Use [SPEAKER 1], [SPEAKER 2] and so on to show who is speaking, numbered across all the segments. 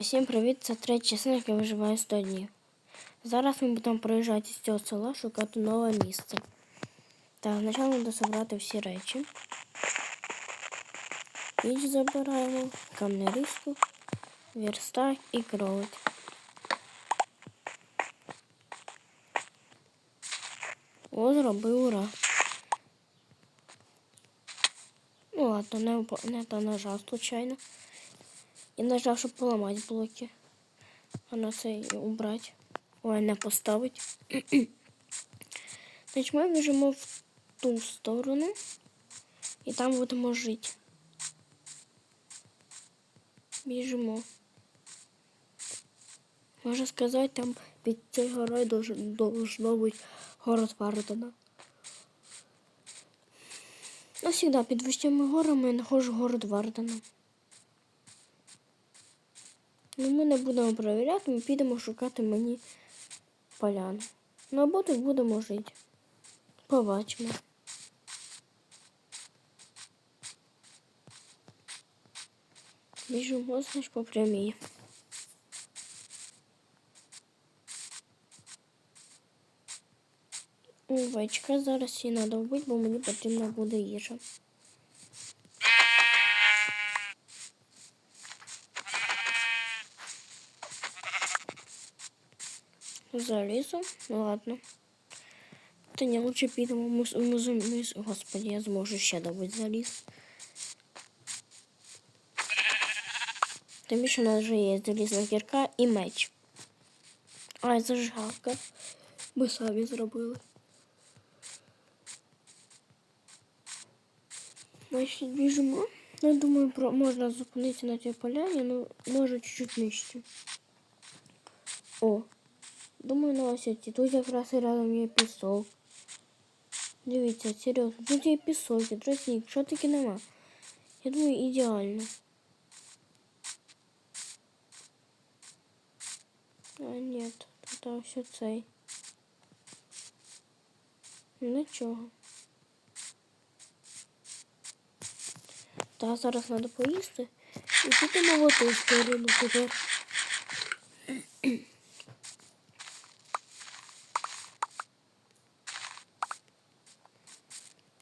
[SPEAKER 1] Всім привіт! Це третя частина, яка виживає 100 днів. Зараз ми будемо проїжджати з цього села, шукати нове місце. Так, спочатку треба зібрати всі речі. Піч забираємо, камнерізку, верстак і кролик. О, зробив ура. Ну ладно, не, не та нажав случайно. І нажав, щоб поламати блоки. А на це і убрати. Ой, не поставити. Значить, ми біжимо в ту сторону. І там будемо жити. Біжимо. Можна сказати, там під цією горою должно бути город Вардена. Ну, завжди під вищими горами я нахожу город Вардена. Ну, ми не будемо перевіряти, ми підемо шукати мені поляну. Ну або тут будемо жити. Побачимо. Біжимо, значить, по прямій. Овечка, зараз її треба вбити, бо мені потрібна буде їжа. Залізу. Ну ладно. Та не лучше підемо. Ми, з- Господи, я зможу ще добути заліз. Тим більше у нас вже є залізна кірка і меч. Ай, зажигалка. Ми самі зробили. Значить, біжимо. Я думаю, про... можна зупинитися на цій поляні, ну може чуть-чуть нижче. О, Думаю, на осяті. Тут якраз і рядом є пісок. Дивіться, серйозно, тут є пісок, і тростник, що таки нема. Я думаю, ідеально. А, ні, тут все цей. Нічого. Та зараз треба поїсти. І підемо в ту сторону тепер.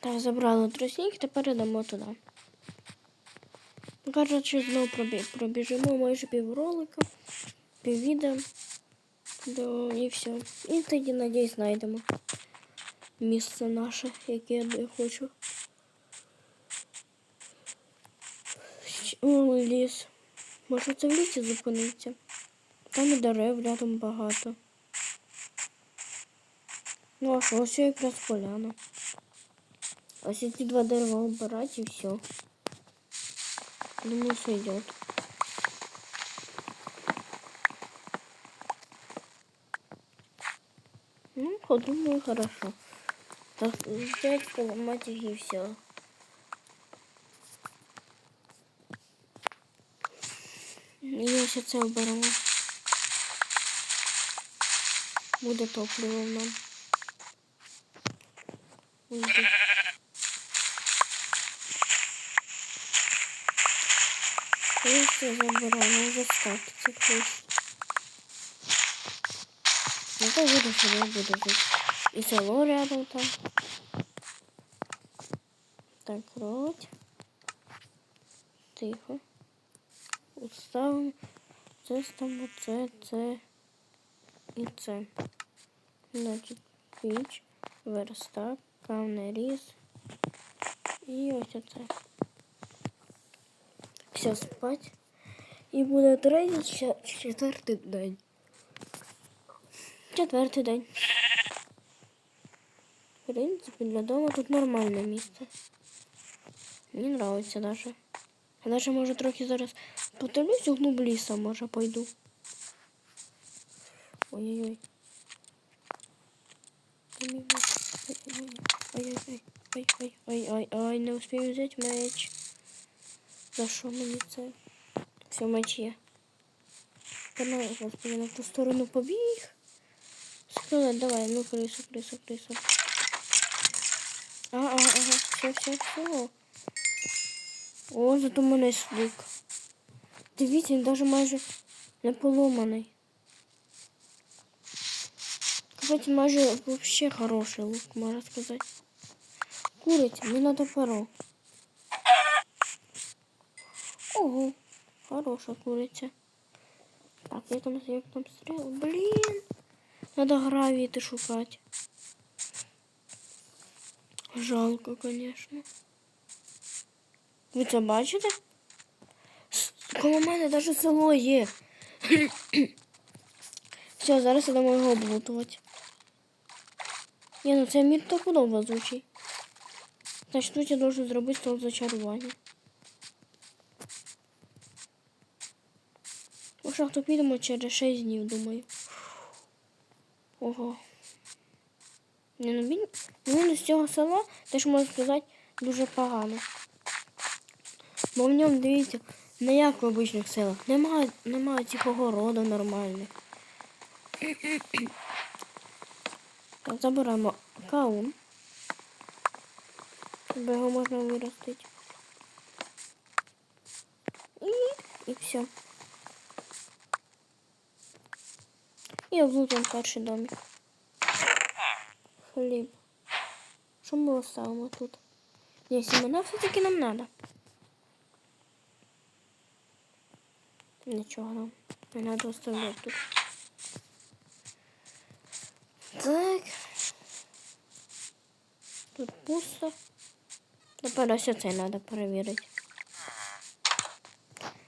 [SPEAKER 1] Так, забрали тростник, тепер йдемо туди. Коротше, знову пробі... пробіжимо майже півролика, піввідео. Да, і все. І тоді, надіюсь, знайдемо місце наше, яке я хочу. О, ліс. Може це в лісі зупиниться? Там і дерев рядом багато. Ну а що, ось якраз поляна. Ось эти два дерева убрать и все. Думаю, сойдет. Ну, подумаю, хорошо. Так, взять, поломать их и все. І ось це оберемо. Буде топливо нам. Уйди. Вже стати ці ключ. Ну то буду собі буду жити. І село рядом там. Так, роть. Тихо. Уставимо. Це ставимо це, це і це. Значить, піч, верстак, камнеріз. І ось оце. Все спать. І буде третій, четвертий день. Четвертий день. В принципі, для дому тут нормальне місце. Мені нравиться даже. Я даже, може, трохи зараз потолюсь, углуб ліса, може, пойду. Ой-ой-ой. Ой-ой-ой. Не успію взяти меч. За що мені це? Все, меч є. Ну, господи, на ту сторону побіг. Скелет, давай, ну крису, крису, крису. А, ага, ага, все, все, все. О, зато мене є лук. Дивіться, даже майже Не поломаний. Кстати, майже вообще хороший лук, можна сказати. Куриця, мені надо перо. Ого, хороша куриця. Так, я там, я там стріл. Блін. Надо гравіти шукати. Жалко, конечно. Ви це бачите? Коло мене навіть село є. Все, зараз ідемо його облутувати. Ні, ну це мір так удобно звучить. Значить, тут я должен зробити стол зачарування. У шахту підемо через 6 днів, думаю. Ого. Не, ну він, з цього села, теж можна сказати, дуже погано. Бо в ньому, дивіться, не як в обичних селах. Немає, немає цих огороду нормальних. Заберемо каун. Бо його можна виростити. І, і все. І облутаємо перший домик. Хліб. Що ми оставимо тут? Ні, семена все-таки нам надо. Нічого нам не надо оставляти тут. Так. Тут пусто. Тепер ось це треба перевірити.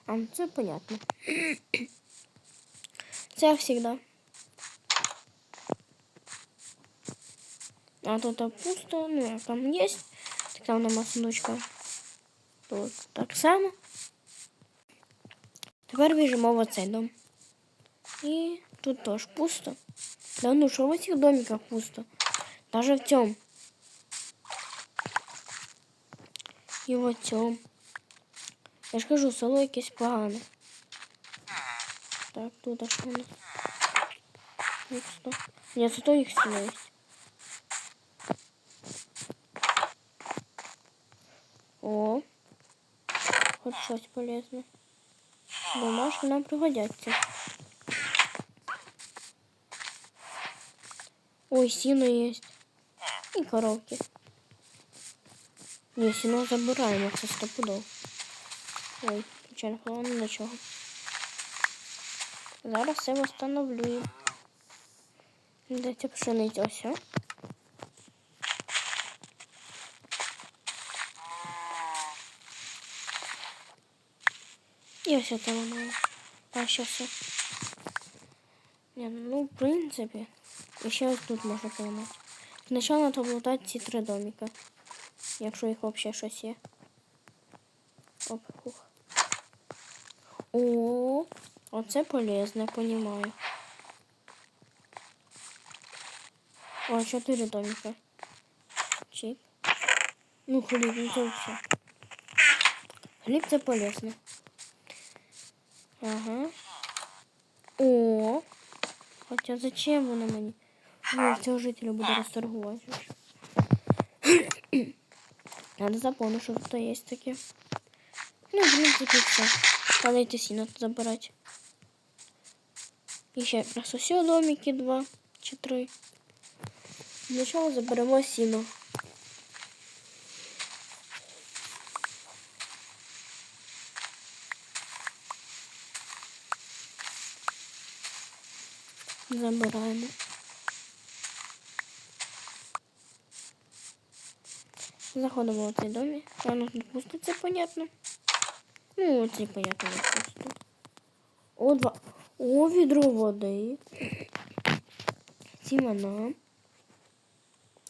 [SPEAKER 1] А, ну, це понятно. Це завжди. А тут а пусто, ну як там є. Так там нема сундучка. Тут так само. Тепер біжимо в оцей дом. І тут теж пусто. Да ну що в цих домиках пусто? Даже в цьому. І в цьому. Я ж кажу, село якесь погане. Так, тут а що у нас? Пусто. Ні, зато їх село О, хоть щось полезне. Бумажки нам пригодяться. Ой, сіно є. І коровки. Ні, сіно забираємо, це стопудов. Ой, хлопці, не до чого. Зараз все встановлюємо. Ця пшениця ось. І ось це воно. А що все? Ні, ну, в принципі, і ще ось тут можна поламати. Спочатку треба облутати ці три домика. Якщо їх взагалі щось є. Оп, хух. О, оце полезно, я понимаю. О, чотири домика. Чик. Ну, хліб, ну це все. Хліб це полезно. Ага. О. Хотя зачем воно мені? Ну, цього жителя буде розторгувати. Надо запомнити, що тут є таке. Ну, в принципі, все. Палити сіно тут забирати. І ще якраз усі домики два чи три. Для чого заберемо сіно? Забираємо. Заходимо в цей домі. Ну тут пусто, це понятно. Ну, це понятно, не пусто. О, два. О, відро води. Сімена.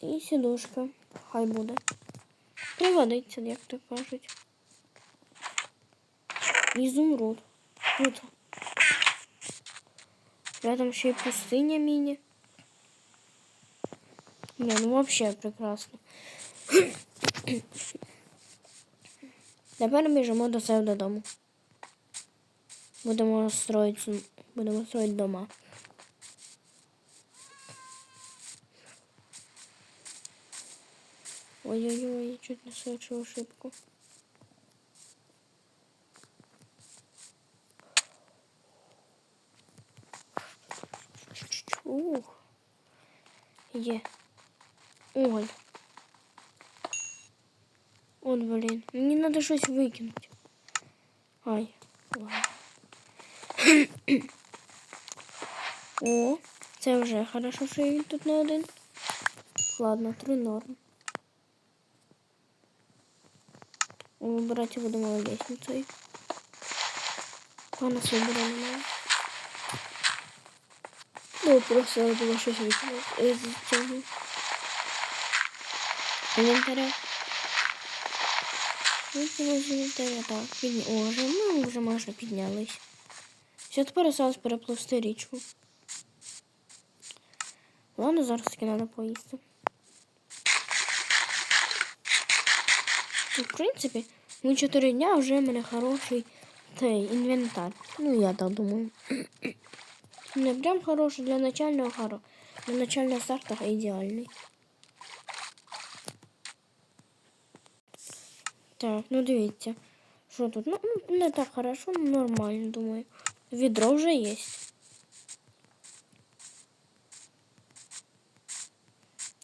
[SPEAKER 1] І сідушка. Хай буде. Приводиться, як то кажуть. Ізумруд. Тут. Рядом ще й пустиня міні. Не, ну вообще прекрасно. Тепер біжимо до себе додому. Будемо строїти, будемо строїти дома. Ой-ой-ой, чуть не совершил ошибку. Є. Оль. От, блін. Мені треба щось викинути. Ай. Ладно. О, це вже хорошо, що він тут не один. Ладно, три норм. Вибирати будемо лестницею. Пана вибора немає. Ну, просто було щось з цього. Інвентаря. Викинули з інвентаря, так. Підня... О, вже, ми вже майже піднялись. Все, тепер осталось перепливти річку. Ладно, зараз таки треба поїсти. Ну, в принципі, ну 4 дня вже в мене хороший цей інвентар. Ну, я так думаю. Не прям хороший для начального хоро. Для начального старта ідеальний. Так, ну дивіться. Що тут? Ну, ну, не так хорошо, ну нормально, думаю. Відро вже є.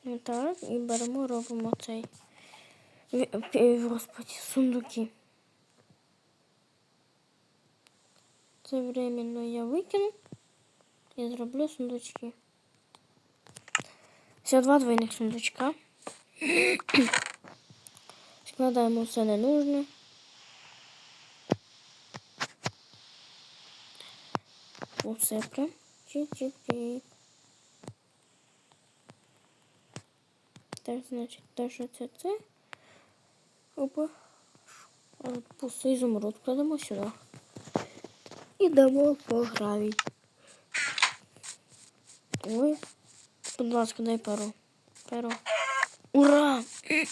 [SPEAKER 1] Ну так, і беремо, робимо цей. Ві- пі- Господи, сундуки. Це временно я викину І зроблю сундучки. Все, два двойних сундучка. Складаємо все ненужне. Усе прям. Чик-чик-чик. Так, значить, те, що це це. Опа. А, Пустий ізумруд кладемо сюди. І дамо по. Ой. Будь ласка, дай перо. Перо. Ура!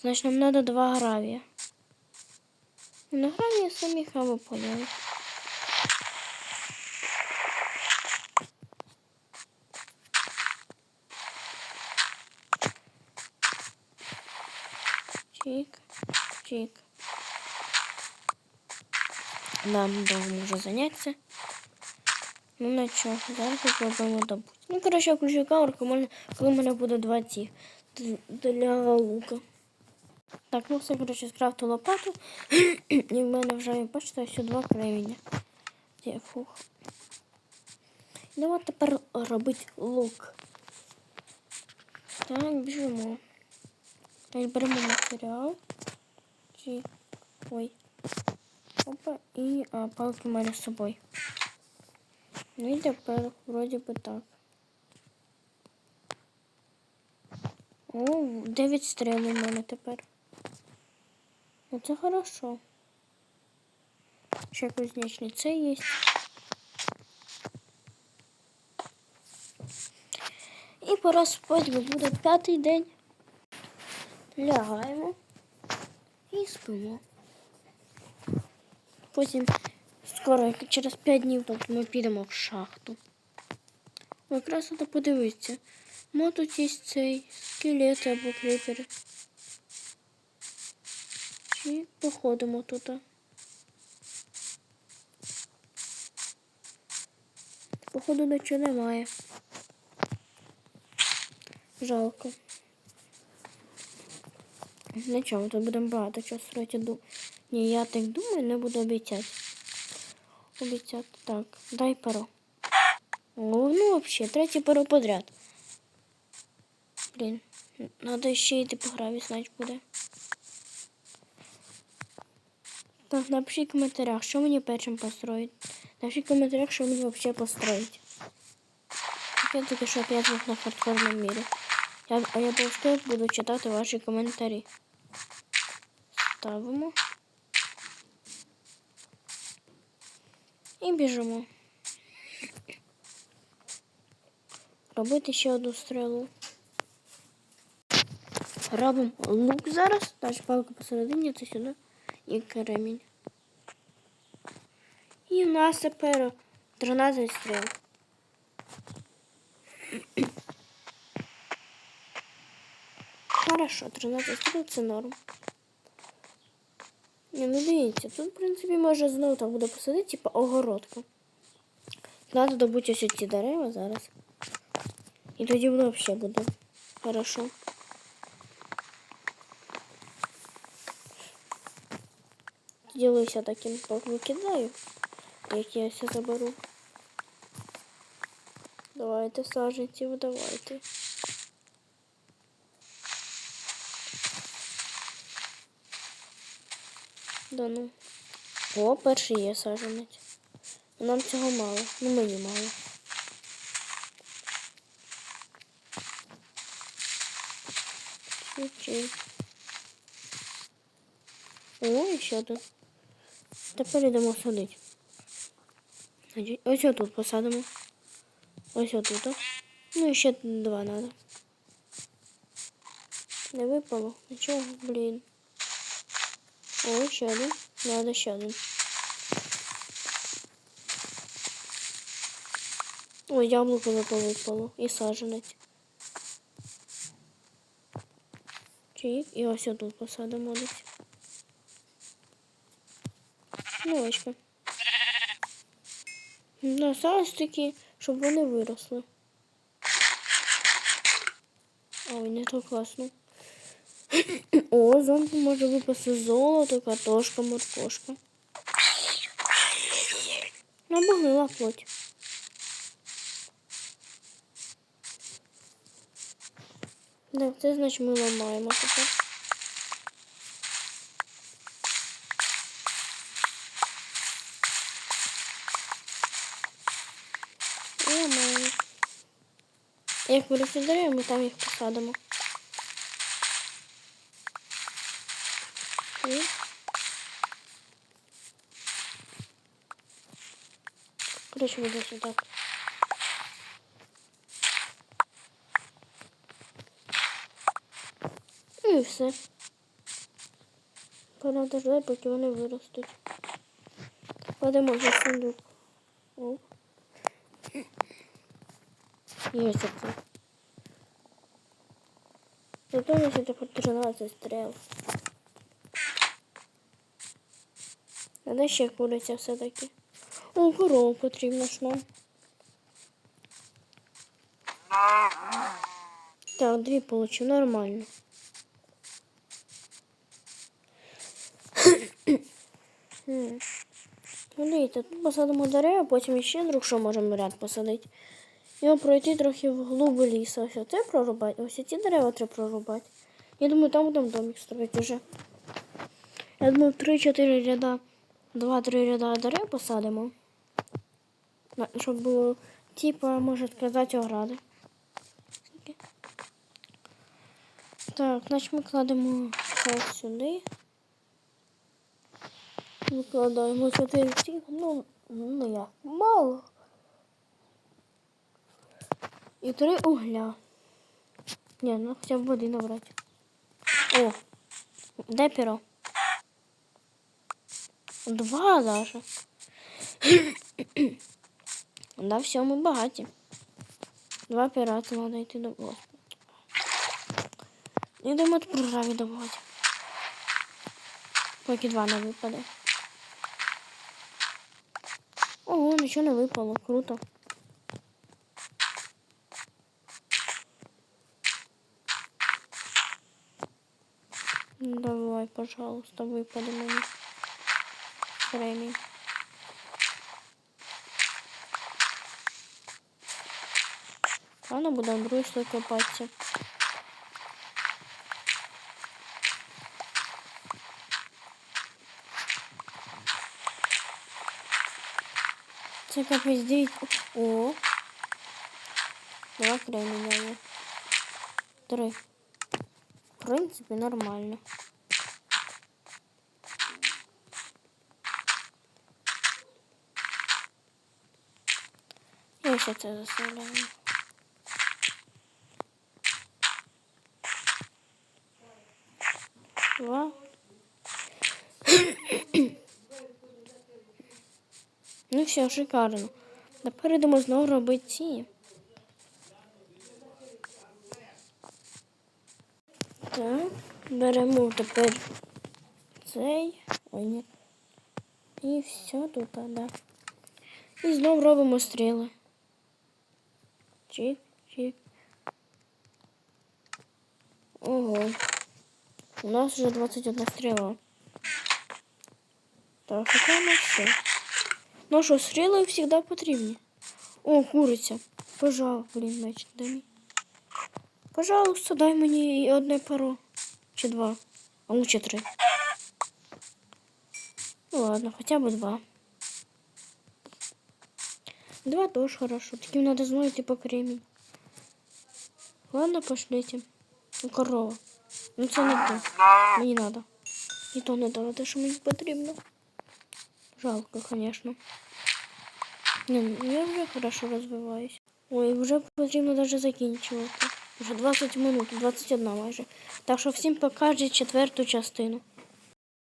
[SPEAKER 1] Значить, нам треба два гравія. На гравії самі хами поняли. Чик, чик. Нам довго вже заняття. Ну на що, зараз попробуємо добути. Ну, коротше, я включу камеру, коли в мене буде два ці для лука. Так, ну все, коротше, скрафту лопату. І в мене вже, бачите, ось два креміння. Є, фух. Давай тепер робити лук. Так, біжимо. Так, беремо матеріал. Чи... Ой. Опа, і а, палки в мене з собою. Ну і тепер вроді би так. О, 9 стріл у мене тепер. Ну хорошо. Ще кузнечний це є. І пора спати, бо буде п'ятий день. Лягаємо і спимо. Потім скоро, через 5 днів, тобто ми підемо в шахту. О, Якраз треба подивитися. Мо тут є цей скелет або крипери. Чи походимо тут. Походу нічого немає. Жалко. Нічого, тут будемо багато чого строїти. Ні, я так думаю, не буду обіцяти. Обіцяти. Так, дай перо. О, ну взагалі, третє перо подряд. Блін, треба ще йти по граві, значить буде. Так, напишіть в коментарях, що мені першим построїть. Напишіть в коментарях, що мені взагалі построїть. Я тільки що опять на хардкорному мірі. Я, а я просто буду читати ваші коментарі. Ставимо. І біжимо. Робити ще одну стрілу. Робимо лук зараз. Далі палка посередині, це сюди. І кремінь. І в нас тепер 13 стріл. Хорошо, 13 стріл це норм. Ні, ну дивіться, тут, в принципі, може знову так буде посадити, типу огородку. треба добути ось ці дерева зараз. І тоді воно взагалі буде хорошо. Ділуся таким ток викидаю, як я все заберу. Давайте саженців, давайте. Да ну. О, перший є саженець. Нам цього мало. Ну мені мало. О, і ще один. Тепер йдемо садити. Ось отут посадимо. Ось отут. Ну і ще два треба. Не випало. Нічого, блін. О, ще один. Надо ще один. Ой, яблуко випало, випало. І саженець. Чик. І ось тут посадимо десь. Ну, очка. На зараз такі, щоб вони виросли. Ой, не так класно. О, зомбі може випасти золото, картошка, моркошка. Набагнила плоть. Так, це значить ми ламаємо тепер. Ламаємо. Як ми там їх посадимо. І Короче, буде сюди. І все. Пора дождати, поки вони виростуть. Кладемо вже сундук. О. Є це. Зато нас тепер 13 стріл. А де ще куриця все-таки? О, корову потрібно ж нам. Так, дві получу, нормально. Хм. Ну, тут посадимо дерева, потім ще друг, що можемо ряд посадити. І пройти трохи вглуб лісу. Ось це прорубати. Ось ці дерева треба прорубати. Я думаю, там будемо домик строїти вже. Я думаю, 3-4 ряда, 2-3 ряда дерев посадимо. Щоб було, типа, можна сказати, огради. Так, значить ми кладемо це сюди. Викладаємо 4 ці. Ну, ну як, мало. І три угля. Ні, ну хоча б води набрати. О, де перо? Два даже. да, все, ми багаті. Два пера, це треба йти до Господи. Йдемо тут програмі добувати. Поки два не випаде. Ого, нічого не випало, круто. Ну, Давай, пожалуйста, випаде мені. Премій. Ладно, будемо другий слой копатися. Це капець, дивіться. О. Два креміння є. Три. В принципі, нормально. Ще це заставляємо. Два. Ну все, шикарно. Тепер йдемо знову робити ці. Так, беремо тепер цей. Ой, ні. І все тут, да. І знов робимо стріли. Чик, чик. Ого. У нас вже 21 стріла. Так, шукаємо все. Ну що, стріли завжди потрібні. О, куриця. Пожалуйста, блін, меч, дай мені. Пожалуйста, дай мені одне перо. Чи два. А лучше три. Ну ладно, хотя бы два. Два тоже хорошо. Таким надо знать типа кремень. Ладно, пошлите. Ну, корова. Ну це не то. Мені надо. І то не дало, те, що мені потрібно. Жалко, конечно. Не, ну, я вже хорошо розвиваюсь. Ой, вже потрібно даже закінчувати. Вже 20 минут, 21 майже. Так що всім покажіть четверту частину.